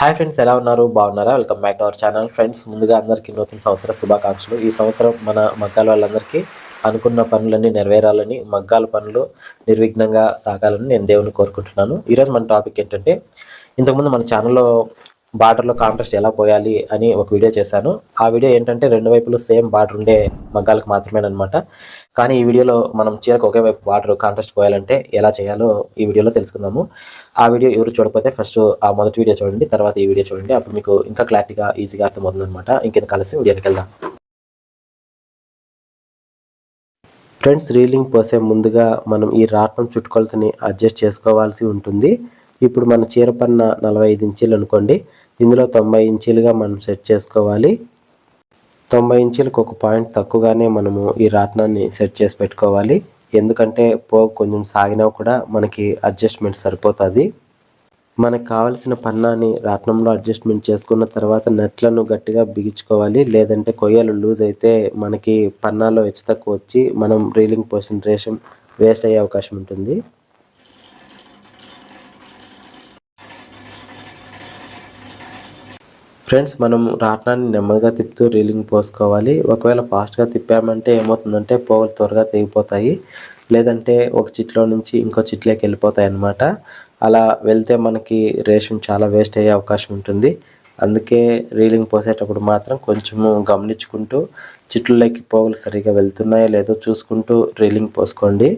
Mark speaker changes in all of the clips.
Speaker 1: Hi friends ఎలా ఉన్నారు? బాగున్నారా? Welcome back to our channel. Friends ముందుగా అందరికీ నూతన సంవత్సర శుభాకాంక్షలు. ఈ సంవత్సరం మన మగ్గాల వాళ్ళందరికీ అనుకున్న పనులన్నీ నెరవేరాలని మగ్గాల పనులు నిర్విఘ్నంగా సాగాలని నేను దేవుని కోరుకుంటున్నాను. ఈరోజు మన టాపిక్ ఏంటంటే ఇంతకుముందు మన ఛానల్లో బార్డర్లో కాంట్రాస్ట్ ఎలా పోయాలి అని ఒక వీడియో చేశాను. ఆ వీడియో ఏంటంటే రెండు వైపులు సేమ్ బార్డర్ ఉండే మగ్గాలకు మాత్రమేనమాట కానీ ఈ వీడియోలో మనం చీరకు ఒకే వైపు బార్డర్ కాంట్రాస్ట్ పోయాలంటే ఎలా చేయాలో ఈ వీడియోలో తెలుసుకుందాము. ఆ వీడియో ఎవరు చూడకపోతే ఫస్ట్ ఆ మొదటి వీడియో చూడండి తర్వాత ఈ వీడియో చూడండి. అప్పుడు మీకు ఇంకా క్లారిటీగా ఈజీగా అర్థమవుతుంది అనమాట ఇంకెంత కలిసి వీడియోకి వెళ్దాం. ఫ్రెండ్స్ రీలింగ్ పోసే ముందుగా మనం ఈ రాట్నం చుట్టుకొలతని అడ్జస్ట్ చేసుకోవాల్సి ఉంటుంది. ఇప్పుడు మన చీర పన్న నలభై ఐదు ఇంచీలు అనుకోండి. ఇందులో తొంభై ఇంచీలుగా మనం సెట్ చేసుకోవాలి. తొంభై ఇంచీలకు ఒక పాయింట్ తక్కువగానే మనము ఈ రాట్నాన్ని సెట్ చేసి పెట్టుకోవాలి. ఎందుకంటే పోగు కొంచెం సాగినా కూడా మనకి అడ్జస్ట్మెంట్ సరిపోతుంది. మనకు కావలసిన పన్నాని రాట్నంలో అడ్జస్ట్మెంట్ చేసుకున్న తర్వాత నెట్లను గట్టిగా బిగించుకోవాలి. లేదంటే కొయ్యలు లూజ్ అయితే మనకి పన్నాలో హెచ్చు తక్కువ వచ్చి మనం రీలింగ్ పోసిన రేషన్ వేస్ట్ అయ్యే అవకాశం ఉంటుంది. ఫ్రెండ్స్ మనం రాట్నాన్ని నెమ్మదిగా తిప్పుతూ రీలింగ్ పోసుకోవాలి. ఒకవేళ ఫాస్ట్గా తిప్పామంటే ఏమవుతుందంటే పోగులు త్వరగా తెగిపోతాయి. లేదంటే ఒక చిట్లో నుంచి ఇంకో చిట్లోకి వెళ్ళిపోతాయి అన్నమాట. అలా వెళ్తే మనకి రేషన్ చాలా వేస్ట్ అయ్యే అవకాశం ఉంటుంది. అందుకే రీలింగ్ పోసేటప్పుడు మాత్రం కొంచెము గమనించుకుంటూ చిట్లలోకి పోగులు సరిగా వెళ్తున్నాయో లేదో చూసుకుంటూ రీలింగ్ పోసుకోండి.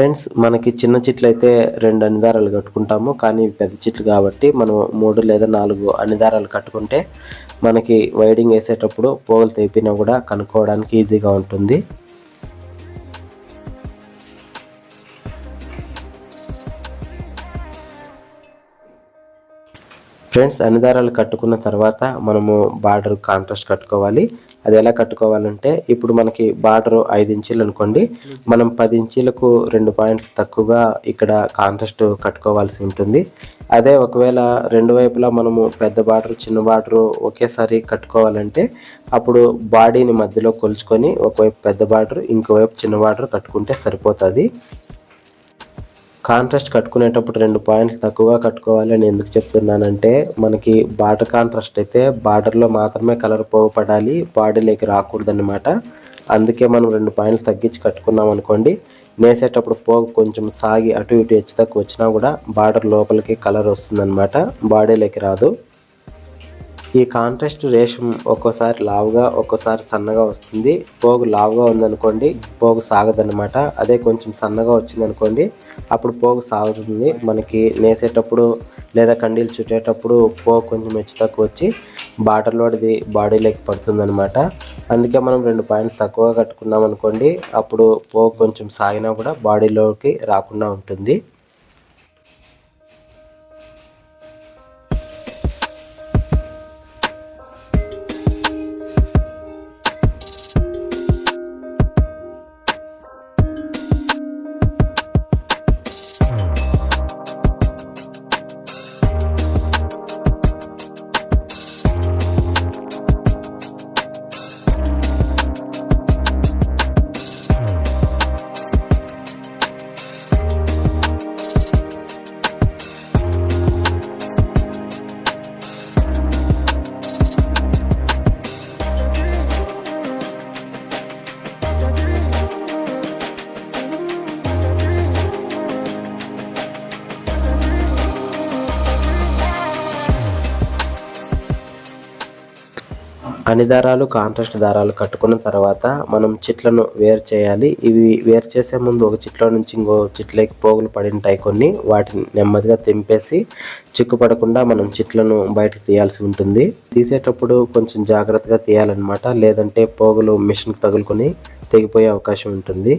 Speaker 1: ఫ్రెండ్స్ మనకి చిన్న చెట్లు అయితే రెండు అనిదారాలు కట్టుకుంటాము. కానీ పెద్ద చెట్లు కాబట్టి మనం మూడు లేదా నాలుగు అనిదారాలు కట్టుకుంటే మనకి వైడింగ్ వేసేటప్పుడు పోగులు తెప్పినా కూడా కనుక్కోవడానికి ఈజీగా ఉంటుంది. ఫ్రెండ్స్ అణిదారాలు కట్టుకున్న తర్వాత మనము బార్డర్ కాంట్రాస్ట్ కట్టుకోవాలి. అది ఎలా కట్టుకోవాలంటే ఇప్పుడు మనకి బార్డర్ ఐదు ఇంచీలు అనుకోండి మనం పది ఇంచీలకు రెండు పాయింట్లు తక్కువగా ఇక్కడ కాంట్రాస్ట్ కట్టుకోవాల్సి ఉంటుంది. అదే ఒకవేళ రెండు వైపులా మనము పెద్ద బార్డర్ చిన్న బార్డర్ ఒకేసారి కట్టుకోవాలంటే అప్పుడు బాడీని మధ్యలో కొలుచుకొని ఒకవైపు పెద్ద బార్డర్ ఇంకోవైపు చిన్న బార్డర్ కట్టుకుంటే సరిపోతుంది. కాంట్రాస్ట్ కట్టుకునేటప్పుడు రెండు పాయింట్లు తక్కువగా కట్టుకోవాలి అని ఎందుకు చెప్తున్నానంటే మనకి బార్డర్ కాంట్రాస్ట్ అయితే బార్డర్లో మాత్రమే కలర్ పోగపడాలి బాడీలోకి రాకూడదన్నమాట. అందుకే మనం రెండు పాయింట్లు తగ్గించి కట్టుకున్నాం అనుకోండి నేసేటప్పుడు పోగు కొంచెం సాగి అటు ఇటు హెచ్చు తక్కువ వచ్చినా కూడా బార్డర్ లోపలికి కలర్ వస్తుందన్నమాట. బాడీలోకి రాదు. ఈ కాంట్రాస్ట్ రేషం ఒక్కోసారి లావుగా ఒక్కోసారి సన్నగా వస్తుంది. పోగు లావుగా ఉందనుకోండి పోగు సాగదన్నమాట. అదే కొంచెం సన్నగా వచ్చిందనుకోండి అప్పుడు పోగు సాగుతుంది. మనకి నేసేటప్పుడు లేదా కండీలు చుట్టేటప్పుడు పోగు కొంచెం హెచ్చు తక్కువ వచ్చి బాటలోది బాడీలోకి పడుతుందనమాట అందుకే మనం రెండు పాయింట్లు తక్కువగా కట్టుకున్నాం అనుకోండి అప్పుడు పోగు కొంచెం సాగినా కూడా బాడీలోకి రాకుండా ఉంటుంది. అన్ని దారాలు కాంట్రాస్ట్ దారాలు కట్టుకున్న తర్వాత మనం చిట్లను వేరు చేయాలి. ఇవి వేరు చేసే ముందు ఒక చిట్లో నుంచి ఇంకో చిట్లోకి పోగులు పడి ఉంటాయి కొన్ని. వాటిని నెమ్మదిగా తెంపేసి చిక్కు పడకుండా మనం చిట్లను బయటకు తీయాల్సి ఉంటుంది. తీసేటప్పుడు కొంచెం జాగ్రత్తగా తీయాలన్నమాట. లేదంటే పోగులు మిషన్కి తగులుకొని తెగిపోయే అవకాశం ఉంటుంది.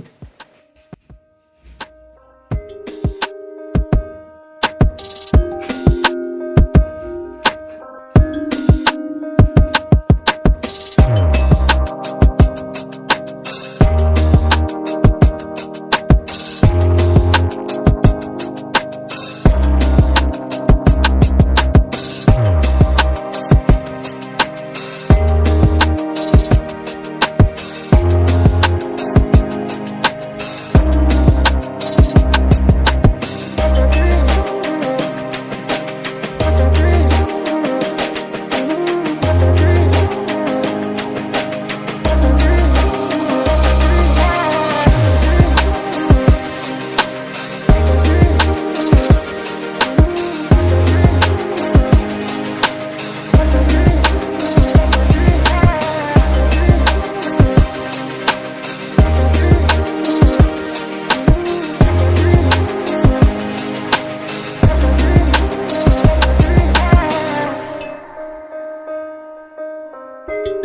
Speaker 1: thank you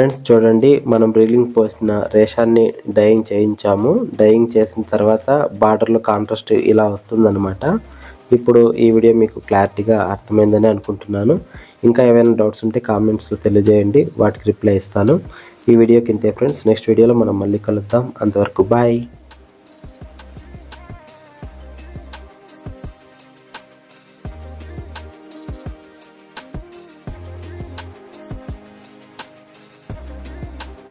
Speaker 1: ఫ్రెండ్స్ చూడండి మనం రీలింగ్ పోసిన రేషాన్ని డయింగ్ చేయించాము. డయింగ్ చేసిన తర్వాత బార్డర్లో కాంట్రాస్ట్ ఇలా వస్తుందన్నమాట. ఇప్పుడు ఈ వీడియో మీకు క్లారిటీగా అర్థమైందని అనుకుంటున్నాను. ఇంకా ఏమైనా డౌట్స్ ఉంటే కామెంట్స్లో తెలియజేయండి. వాటికి రిప్లై ఇస్తాను. ఈ వీడియోకి ఇంతే ఫ్రెండ్స్. నెక్స్ట్ వీడియోలో మనం మళ్ళీ కలుద్దాం. అంతవరకు బాయ్.